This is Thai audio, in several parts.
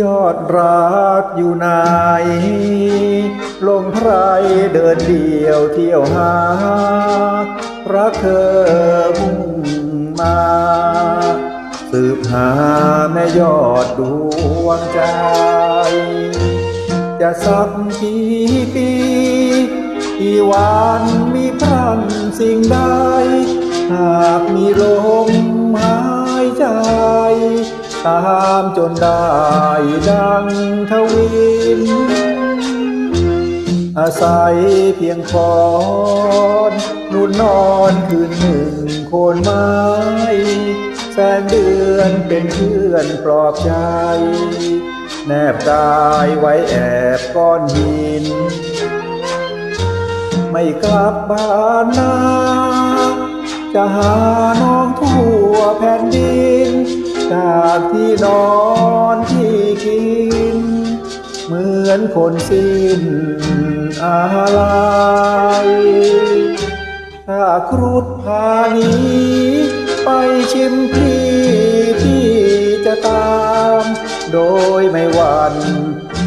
ยอดรักอยู่ไหนลมไพรเดินเดียวเที่ยวหา รักเธอมุ่งมา สืบหาแม่ยอดดวงใจ จะสักกี่ปีกี่วันมีพรันสิ่งใด หากมีลม ตามจนได้ดังทวิน อาศัยเพียงคอนนุ่นนอนคืนหนึ่งโคนไม้ แสงเดือนเป็นเพื่อนปลอบใจ แนบกายไว้แอบก้อนหิน ไม่กลับบ้านนาจะหาน้องทั่วแผ่นดิน จากที่นอนที่กิน เหมือนคนสิ้นอะไรถ้าครุฑพานี้ ไปชิมพี่พี่จะตาม โดยไม่หวั่น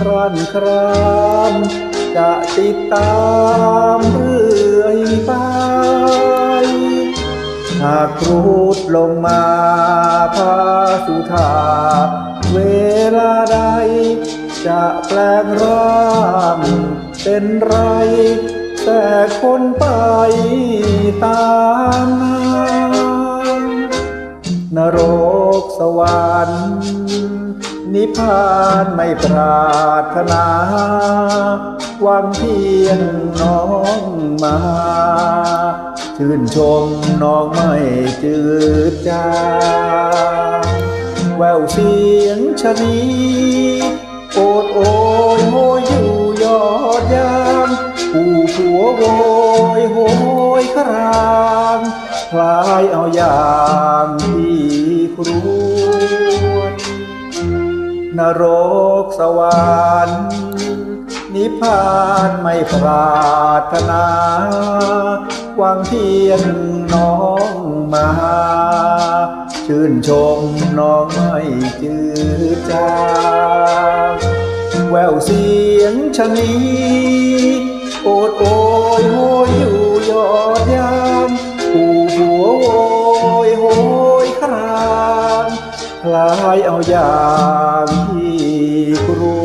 รันครามจะติดตามเรื่อยไป หากครูดลงมาพาสุธาเวลาใด จะแปลงร่างเป็นไร แต่คนไปตามนานรกสวรรค์ นิพพานไม่ปรารถนาหวังเพียงน้องมา ชื่นชมน้องไม่จืดจางแววเสียงชนีโอดโอยโหยอยู่ยอดยางผู้ผัวโวยโหยครางคลายเอาอย่างที่ครวญนรกสวรรค์นิพพานไม่ปรารถนา หวังเพียงน้องมา ชื่นชมน้องไม่จืดจางแววเสียงชะนี โอดโอยโหยอยู่ยอดยามผู้หัวโวยโหยครางคลายเอาอย่างที่ครว